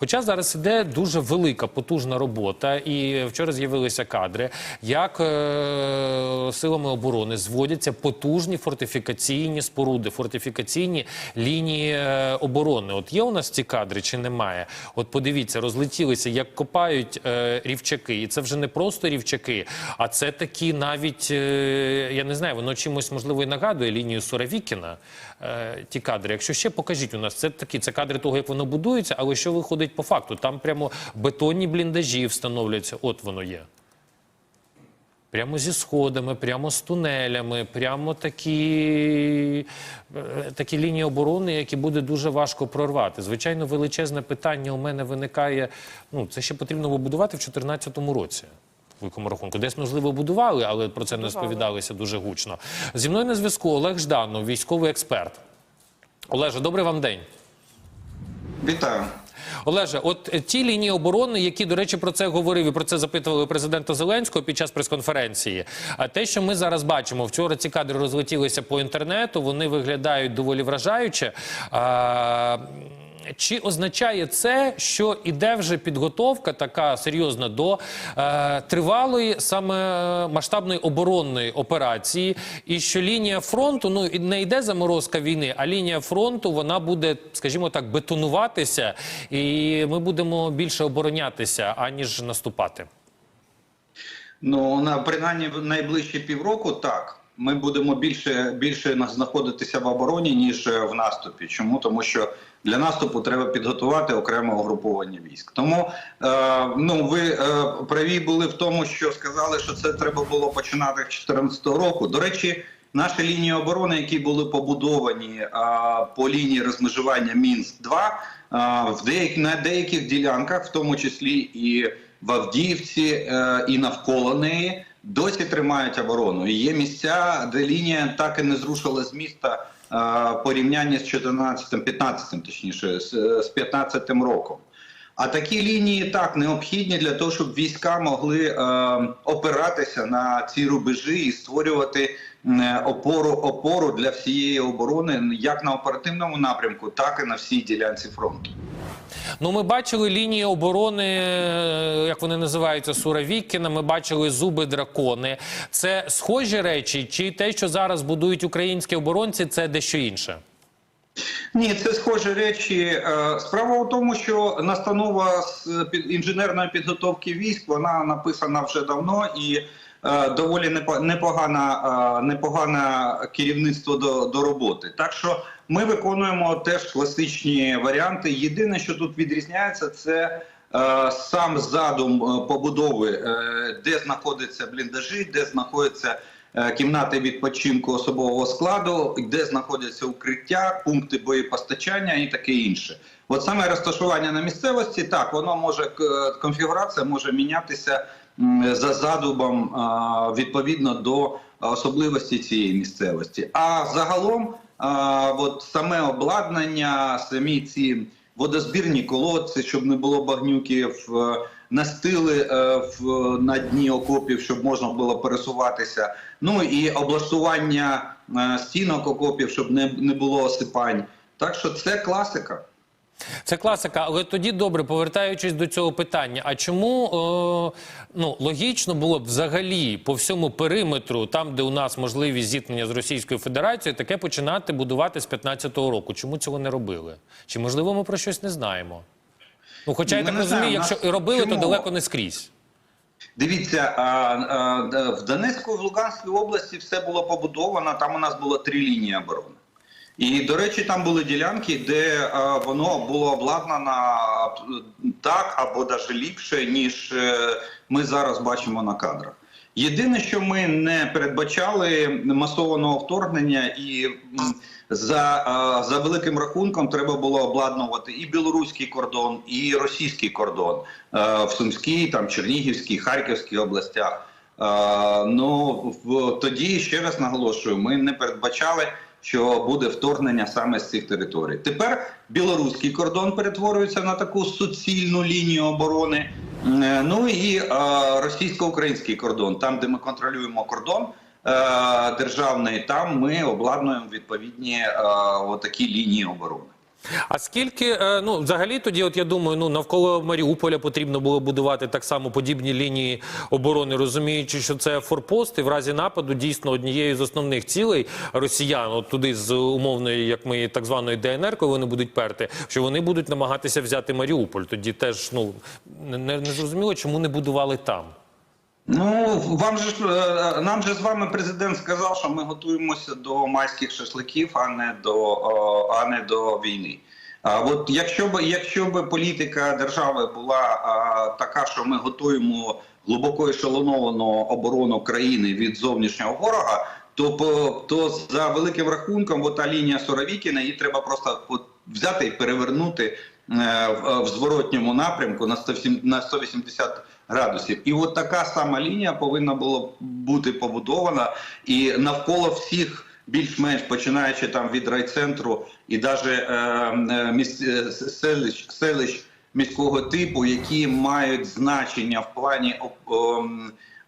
Хоча зараз іде дуже велика потужна робота, і вчора з'явилися кадри, як е, силами оборони зводяться потужні фортифікаційні споруди, фортифікаційні лінії е, оборони. От є у нас ці кадри чи немає? От подивіться, розлетілися, як копають е, рівчаки, і це вже не просто рівчаки, а це такі навіть е, я не знаю, воно чимось можливо і нагадує лінію Суровікіна. Е, ті кадри. Якщо ще покажіть у нас, це такі це кадри того, як воно будується, але що виходить по факту? Там прямо бетонні бліндажі встановлюються. От воно є. Прямо зі сходами, прямо з тунелями, прямо такі, е, такі лінії оборони, які буде дуже важко прорвати. Звичайно, величезне питання у мене виникає. Ну, це ще потрібно було будувати в 2014 році. В великому рахунку. Десь, можливо, будували, але про це не сповідалися дуже гучно. Зі мною на зв'язку Олег Жданов, військовий експерт. Олеже, добрий вам день. Вітаю. Олеже, от ті лінії оборони, які, до речі, про це говорив і про це запитували президента Зеленського під час прес-конференції. А те, що ми зараз бачимо, вчора ці кадри розлетілися по інтернету, вони виглядають доволі вражаюче. А, чи означає це, що іде вже підготовка така серйозна до е, тривалої саме масштабної оборонної операції, і що лінія фронту ну не йде заморозка війни, а лінія фронту вона буде, скажімо так, бетонуватися, і ми будемо більше оборонятися аніж наступати. Ну на принаймні в найближчі півроку так. Ми будемо більше більше на- знаходитися в обороні ніж е, в наступі. Чому тому, що для наступу треба підготувати окреме угруповання військ. Тому е, ну ви е, праві були в тому, що сказали, що це треба було починати з 2014 року. До речі, наші лінії оборони, які були побудовані е, по лінії розмежування Мінськ 2 е, в деяк, на деяких ділянках, в тому числі і в Авдіївці, е, і навколо неї. Досі тримають оборону. І є місця, де лінія так і не зрушила з міста е, порівняння з 14 15 точніше, з, з 15 роком. А такі лінії так необхідні для того, щоб війська могли е, опиратися на ці рубежі і створювати е, опору опору для всієї оборони як на оперативному напрямку, так і на всій ділянці фронту. Ну, ми бачили лінії оборони, е, як вони називаються, Суровікіна. Ми бачили зуби дракони. Це схожі речі, чи те, що зараз будують українські оборонці, це дещо інше? Ні, це схожі речі. Е, Справа у тому, що настанова з під- інженерної підготовки військ вона написана вже давно і е, доволі непо- непогана, е, непогане керівництво до, до роботи. Так що ми виконуємо теж класичні варіанти. Єдине, що тут відрізняється, це е, сам задум е, побудови, е, де знаходяться бліндажі, де знаходяться е, кімнати відпочинку особового складу, де знаходяться укриття, пункти боєпостачання і таке інше. От саме розташування на місцевості, так воно може к- конфігурація може мінятися за задумом відповідно до особливості цієї місцевості. А загалом, от саме обладнання, самі ці водозбірні колодці, щоб не було багнюків, е, настили е, на дні окопів, щоб можна було пересуватися. Ну і облаштування е, стінок окопів, щоб не було осипань. Так що це класика. Це класика, але тоді добре, повертаючись до цього питання. А чому е, ну логічно було б взагалі по всьому периметру, там де у нас можливість зіткнення з Російською Федерацією, таке починати будувати з 15-го року? Чому цього не робили? Чи можливо ми про щось не знаємо? Ну, хоча я Ми так не розумію, знаємо. якщо Нас- і робили, то далеко не скрізь. Дивіться, а, а, в Донецьку і в Луганській області все було побудовано. Там у нас було три лінії оборони. І, до речі, там були ділянки, де а, воно було обладнано так або навіть ліпше, ніж е, ми зараз бачимо на кадрах. Єдине, що ми не передбачали масованого вторгнення, і за, за великим рахунком треба було обладнувати і білоруський кордон, і російський кордон е, в Сумській, там Чернігівській, Харківській областях. Е, Ну в тоді ще раз наголошую, ми не передбачали, що буде вторгнення саме з цих територій. Тепер білоруський кордон перетворюється на таку суцільну лінію оборони. Е, Ну і е, російсько-український кордон, там, де ми контролюємо кордон е, державний, там ми обладнуємо відповідні отакі лінії оборони. А скільки, е, ну взагалі тоді, от я думаю, ну навколо Маріуполя потрібно було будувати так само подібні лінії оборони, розуміючи, що це форпост, і в разі нападу дійсно однією з основних цілей росіян, от туди з умовної, як ми так званої ДНР, коли вони будуть перти, що вони будуть намагатися взяти Маріуполь. Тоді теж ну не, не зрозуміло, чому не будували там. Ну вам же ж е, нам же з вами президент сказав, що ми готуємося до майських шашликів, а не до а не до війни. А от якщо б якщо б політика держави була а, така, що ми готуємо глибоко ешелоновану оборону країни від зовнішнього ворога, то по- то за великим рахунком, от та лінія Соровікіна, її треба просто от взяти і перевернути е, в, в зворотньому напрямку на 107 на 180 градусів. І от така сама лінія повинна була бути побудована і навколо всіх. Більш-менш починаючи там від райцентру і навіть е, е, міс, е, селищ, селищ міського типу, які мають значення в плані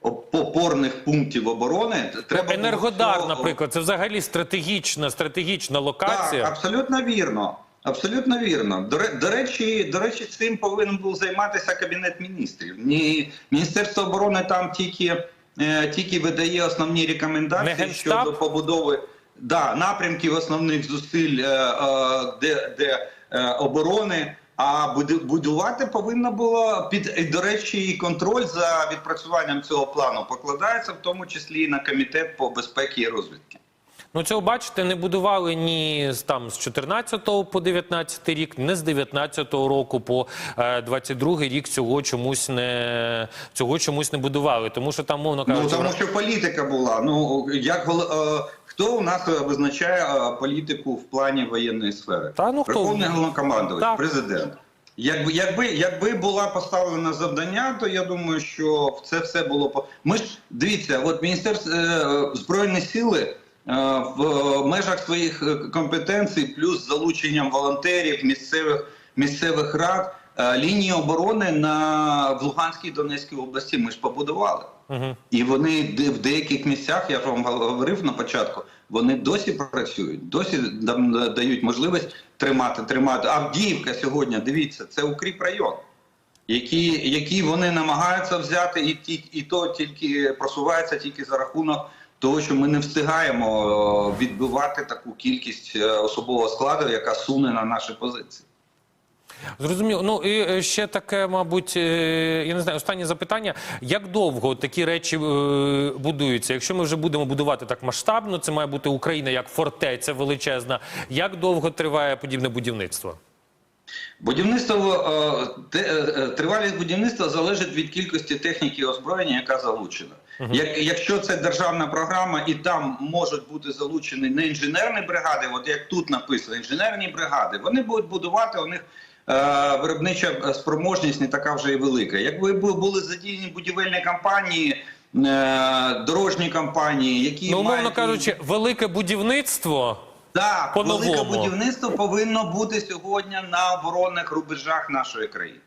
оп, опорних пунктів оборони, треба Енергодар, наприклад, це взагалі стратегічна, стратегічна локація. так, абсолютно вірно. Абсолютно вірно. До, до речі, до речі, цим повинен був займатися кабінет міністрів. Ні, Міністерство оборони там тільки, е, тільки видає основні рекомендації щодо побудови да, напрямків основних зусиль е, е, де, де оборони. А буду- будувати повинно було під і, до речі, і контроль за відпрацюванням цього плану покладається в тому числі і на комітет по безпеці і розвідки. Ну, цього бачите, не будували ні там з 14 по 19 рік, не з 19 року по е, 22 рік цього чомусь не цього чомусь не будували, тому що там мовно Ну тому що політика була. Ну як е, хто у нас е, визначає е, політику в плані воєнної сфери? Та, ну, хто? Верховний головнокомандувач, Так. президент. Якби якби якби була поставлена завдання, то я думаю, що це все було ми ж дивіться, от міністерство е, збройні сили. Е, В межах своїх е, компетенцій, плюс залученням волонтерів, місцевих місцевих рад, е, лінії оборони на в Луганській і Донецькій області ми ж побудували. Мгм. І вони в деяких місцях, я ж вам говорив на початку, вони досі працюють, досі дають можливість тримати, тримати. Авдіївка сьогодні, дивіться, це укріп район, які, які вони намагаються взяти, і, ті- і то тільки просувається тільки за рахунок того, що ми не встигаємо е, відбивати таку кількість е, особового складу, яка суне на наші позиції. Зрозуміло. Ну і е, ще таке, мабуть, я не знаю, останнє запитання. Як довго такі речі будуються? Якщо ми вже будемо будувати так масштабно, це має бути Україна як фортеця величезна. Як довго триває подібне будівництво? Будівництво е, е, е, тривалість будівництва залежить від кількості техніки і озброєння, яка залучена. Як, якщо це державна програма, і там можуть бути залучені не інженерні бригади, от як тут написано, інженерні бригади, вони будуть будувати у них. Виробнича спроможність не така вже і велика. Якби були задіяні будівельні компанії, дорожні компанії, які Ну, умовно мають кажучи, велике будівництво. Так, велике будівництво повинно бути сьогодні на оборонних рубежах нашої країни.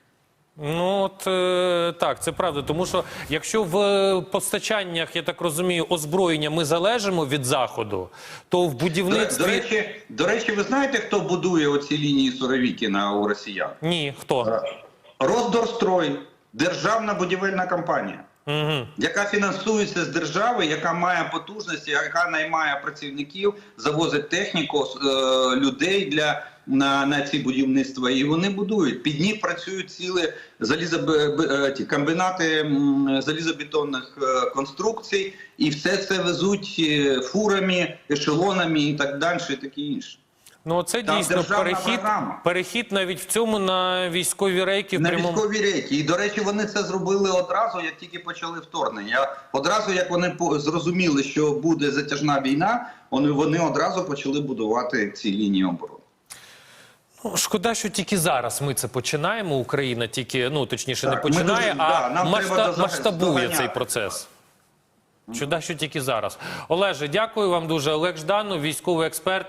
Ну от е, так, це правда. Тому що якщо в е, постачаннях, я так розумію, озброєння ми залежимо від заходу, то в До, будівництві до речі, до речі, ви знаєте, хто будує оці лінії Суровікіна у росіян? ні, хто Роздорстрой, державна будівельна компанія, яка фінансується з держави, яка має потужності, яка наймає працівників, завозить техніку, е, людей для на, на ці будівництва, і вони будують. Під них працюють цілі залізобе- ті комбінати залізобетонних е, конструкцій, і все це везуть е, фурами, ешелонами і так далі, і таке інше. Ну це Там дійсно перехід, програма. перехід навіть в цьому на військові рейки На прямому. військові рейки. І, до речі, вони це зробили одразу, як тільки почали вторгнення. Одразу, як вони зрозуміли, що буде затяжна війна, вони, вони одразу почали будувати ці лінії оборони. Ну, шкода, що тільки зараз ми це починаємо. Україна тільки ну точніше Так, не починає, дуже- а да, нам масшта- треба доза- масштабує доганяти. цей процес. Шкода, що тільки зараз. Олеже, дякую вам дуже. Олег Жданов, військовий експерт.